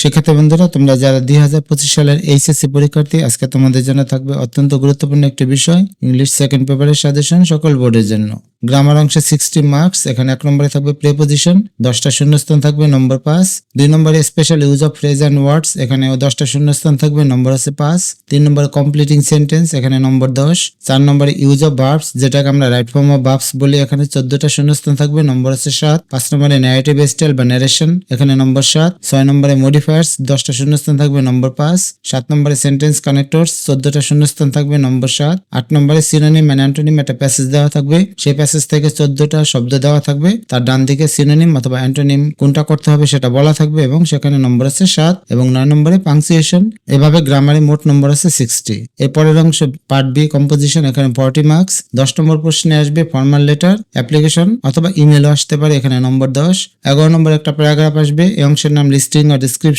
শিক্ষার্থী বন্ধুরা, তোমরা যারা দুই হাজার পঁচিশ সালের এইচএসসি পরীক্ষার্থী, আজকে তোমাদের জন্য থাকবে অত্যন্ত গুরুত্বপূর্ণ একটি বিষয় ইংলিশ সেকেন্ড পেপারের সাজেশন সকল বোর্ডের জন্য। গ্রামার অংশে সিক্সটি মার্কস এখানে এক নম্বরে থাকবে প্রেপোজিশন দশটা শূন্যস্থান থাকবে নম্বর পাঁচ দুই নম্বরে special use of phrase and words এখানে দশটা শূন্যস্থান থাকবে নম্বর আছে পাঁচ তিন নম্বরে কমপ্লিটিং সেন্টেন্স এখানে নম্বর দশ, চার নম্বরে ইউজ অফ ভার্বস যেটাকে আমরা রাইট ফর্ম অফ ভার্বস বলি, এখানে চোদ্দটা শূন্যস্থান থাকবে নম্বর আছে সাত, পাঁচ নম্বরে ন্যারেটিভ স্টাইল বা ন্যারেশন এখানে নম্বর সাত, ছয় নম্বরে মডিফায়ার্স দশটা শূন্যস্থান থাকবে নম্বর পাঁচ, সাত নম্বরে সেন্টেন্স কানেক্টরস চোদ্দটা শূন্যস্থান থাকবে নম্বর সাত, আট নম্বরে সিনোনিম অ্যান্ড অ্যান্টোনিম একটা প্যাসেজ দেওয়া থাকবে। সেই প্যাসেজ থেকে চোদ্দটা শব্দ দেওয়া থাকবে। তার ডান দিকে সিনোনিম অথবা অ্যান্টোনিম কোনটা করতে হবে সেটা বলা থাকবে এবং সেখানে নম্বর আছে সাত এবং নয় নম্বরে পাংচুয়েশন এভাবে গ্রামারে মোট নম্বর আছে সিক্সটি এরপরের অংশ পার্ট বি কম্পোজিশন এখানে ফর্টি মার্কস দশ নম্বর প্রশ্নে আসবে ফর্মাল লেটার অ্যাপ্লিকেশন অথবা ইমেলও আসতে পারে, এখানে নম্বর দশ। এগারো নম্বর একটা প্যারাগ্রাফ আসবে, এই অংশের নাম লিস্টিং আর ডিসক্রিপশন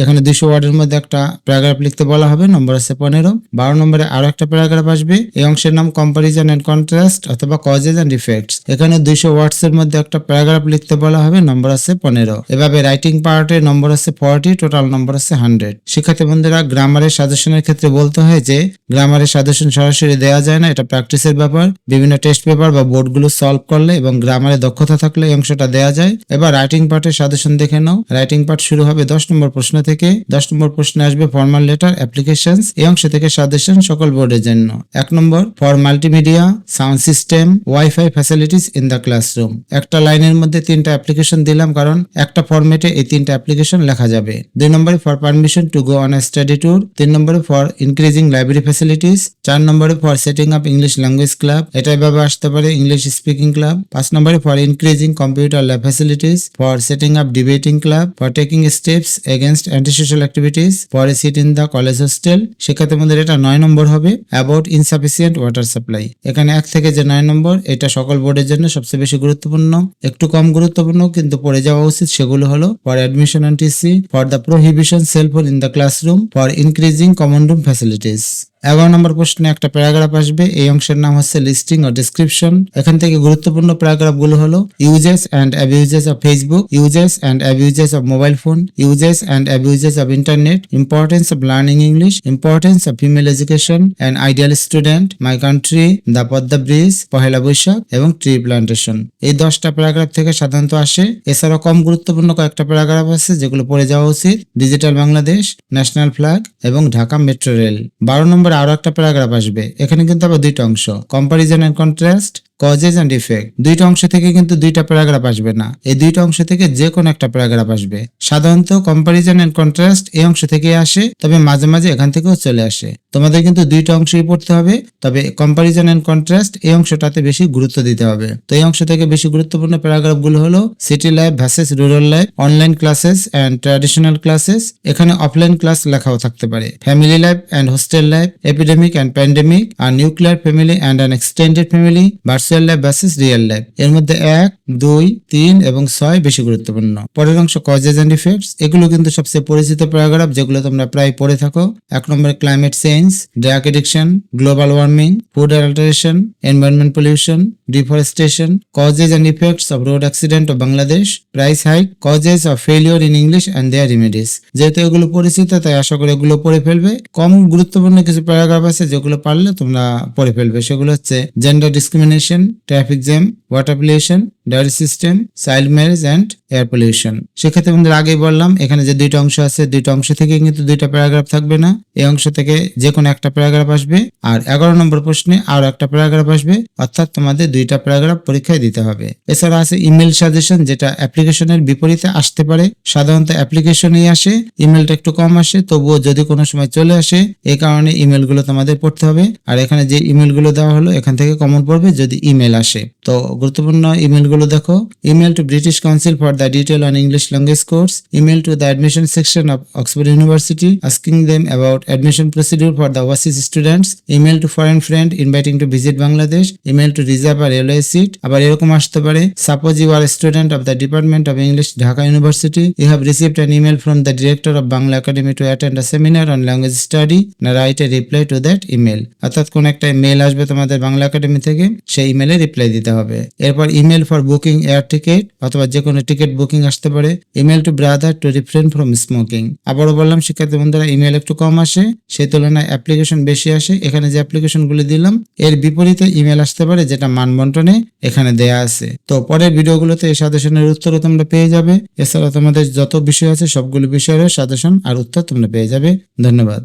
এখানে দুইশো ওয়ার্ডের মধ্যে একটা প্যারাগ্রাফ লিখতে বলা হবে, নম্বর আছে পনেরো। বারো নম্বরে আরও একটা প্যারাগ্রাফ আসবে, এই অংশের নাম কম্পারিজন এন্ড কন্ট্রাস্ট অথবা কজেস এন্ড ইফেক্টস এখানে দুইশো ওয়ার্ডস এর মধ্যে একটা প্যারাগ্রাফ লিখতে বলা হবে, নম্বর আছে পনেরো। এভাবে রাইটিং পার্টের নম্বর আছে ফর্টি টোটাল নম্বর আছে হান্ড্রেড শিক্ষার্থী বন্ধুরা গ্রামারের সাজেশনের ক্ষেত্রে বলতে হয় যে গ্রামারের সাজেশন সরাসরি দেওয়া যায় না, এটা প্র্যাকটিসের ব্যাপার। বিভিন্ন টেস্ট পেপার বা বোর্ডগুলো সলভ করলে এবং গ্রামারে দক্ষতা থাকলে এই অংশটা দেওয়া যায়। এবার রাইটিং পার্টের সাজেশন দেখে নাও। রাইটিং পার্ট শুরু হবে দশ নম্বর প্রশ্ন থেকে দশ নম্বর প্রশ্নে আসবে ফর্মাল লেটার অ্যাপ্লিকেশনস এই অংশ থেকে সাজেশন সকল বোর্ডের জন্য। এক নম্বর for multimedia sound system wifi facilities in the classroom একটা লাইনের মধ্যে তিনটা অ্যাপ্লিকেশন দিলাম কারণ একটা ফরম্যাটে এই তিনটা অ্যাপ্লিকেশন লেখা যাবে। দুই নম্বরে for permission to go on a study tour তিন নম্বরে ফর ইনক্রিজিং লাইব্রেরি ফ্যাসিলিটিস চার নম্বরে for setting up English language club এটা এভাবে আসতে পারে ইংলিশ স্পিকিং ক্লাব পাঁচ নম্বরে for increasing computer lab facilities for setting up debating club for taking steps against antisocial activities পরে seat in the college hostel সেক্ষেত্রে আমাদের এটা নয় নম্বর হবে অ্যাবাউট ইনসাফিসিয়েন্ট ওয়াটার সাপ্লাই এখানে এক থেকে যে নয় নম্বর, এটা সকল বোর্ডের জন্য সবচেয়ে বেশি গুরুত্বপূর্ণ। একটু কম গুরুত্বপূর্ণ, কিন্তু পড়ে যাওয়া উচিত সেগুলো হলো for admission and TC for the prohibition cellphone in the classroom for increasing common room facilities এগারো নম্বর প্রশ্নে একটা প্যারাগ্রাফ আসবে। এই অংশের নাম হচ্ছে লিস্টিং ও ডিসক্রিপশন এখান থেকে গুরুত্বপূর্ণ প্যারাগ্রাফগুলো হলো uses and abuses of Facebook uses and abuses of mobile phone uses and abuses of internet importance of learning English importance of female education and ideal student my country the Padma bridge Pohela Boishakh এবং tree plantation এই দশটা paragraph থেকে সাধারণত আসে। এছাড়াও কম গুরুত্বপূর্ণ কয়েকটা paragraph আছে যেগুলো পড়ে যাওয়া উচিত। ডিজিটাল বাংলাদেশ ন্যাশনাল ফ্ল্যাগ এবং ঢাকা মেট্রো রেল বারো নম্বরে আরও একটা প্যারাগ্রাফ আসবে। এখানে কিন্তু আবার দুইটা অংশ। Comparison and contrast causes and effect দুইটা অংশ থেকে কিন্তু দুইটা প্যারাগ্রাফ আসবে না। এই দুইটা অংশ থেকে যে কোনো একটা প্যারাগ্রাফ আসবে। সাধারণত কম্পারিজন এন্ড কন্ট্রাস্ট এই অংশ থেকে আসে, তবে মাঝে মাঝে এখান থেকেও চলে আসে। তোমাদের কিন্তু দুইটা অংশই পড়তে হবে, তবে কম্পারিজন এন্ড কন্ট্রাস্ট এই অংশটাতে বেশি গুরুত্ব দিতে হবে। তো এই অংশ থেকে বেশি গুরুত্বপূর্ণ প্যারাগ্রাফগুলো হলো city life versus rural life online classes and traditional classes এখানে অফলাইন ক্লাস লেখাও থাকতে পারে। Family life and hostel life epidemic and pandemic R nuclear family and an extended family virtual life versus real life এর মধ্যে এক, দুই, তিন এবং ছয় বেশি গুরুত্বপূর্ণ। পরের অংশ কজেস অ্যান্ড ইফেক্টস এগুলো কিন্তু সবচেয়ে পরিচিত প্যারাগ্রাফ যেগুলো তোমরা প্রায় পড়ে থাকো। এক নম্বরে climate change drug addiction global warming food alteration environment pollution deforestation causes and effects of road accident of Bangladesh price hike causes of failure in English and their remedies যেহেতু এগুলো পরিচিত, তাই আশা করি এগুলো পড়ে ফেলবে। কম গুরুত্বপূর্ণ কিছু প্যারাগ্রাফ আছে যেগুলো পারলে তোমরা পড়ে ফেলবে। সেগুলো হচ্ছে gender discrimination traffic jam water pollution dowry system, child marriage and air pollution. সেক্ষেত্রে আমাদের আগেই বললাম, এখানে যে দুইটা অংশ আছে, দুইটা অংশ থেকে কিন্তু দুইটা প্যারাগ্রাফ থাকবে না। এই অংশ থেকে যে কোনো একটা প্যারাগ্রাফ আসবে আর এগারো নম্বর প্রশ্নে আরও একটা প্যারাগ্রাফ আসবে, অর্থাৎ তোমাদের দুইটা প্যারাগ্রাফ পরীক্ষায় দিতে হবে। এছাড়া আছে ইমেল সাজেশন, যেটা অ্যাপ্লিকেশনের বিপরীতে আসতে পারে। সাধারণত অ্যাপ্লিকেশনেই আসে, ইমেলটা একটু কম আসে, তবুও যদি কোনো সময় চলে আসে, এই কারণে ইমেলগুলো তোমাদের পড়তে হবে। আর এখানে যে ইমেলগুলো দেওয়া হলো, এখান থেকে কমন পড়বে যদি ইমেল আসে। তো গুরুত্বপূর্ণ ইমেলগুলো গুলো দেখো। Email to British Council for the detail on English language course email to the admission section of Oxford University asking them about admission procedure for the overseas students email to foreign friend inviting to visit Bangladesh email to reserve a railway seat আবার এরকম আসতে পারে suppose you are student of the department of English Dhaka University you have received an email from the director of Bangla Academy to attend a seminar on language study না write a reply to that email অর্থাৎ কোন একটা mail আসবে তোমাদের Bangla academy থেকে, সেই ইমেলে reply দিতে হবে। এরপর email for booking air ticket অথবা যে কোনো টিকিট বুকিং আসতে পারে email to brother to refrain from smoking আবারও বললাম, শিক্ষার্থী বন্ধুরা ইমেল একটু কম আসে সেই তুলনায় অ্যাপ্লিকেশন বেশি আসে। এখানে যে অ্যাপ্লিকেশনগুলি দিলাম, এর বিপরীতে ইমেল আসতে পারে, যেটা মান বন্টনে এখানে দেয়া আছে। তো পরের ভিডিওগুলোতে এই সাজেশনের উত্তরও তোমরা পেয়ে যাবে। এছাড়া তোমাদের যত বিষয় আছে, সবগুলো বিষয়ের সাজেশন আর উত্তর তোমরা পেয়ে যাবে। ধন্যবাদ।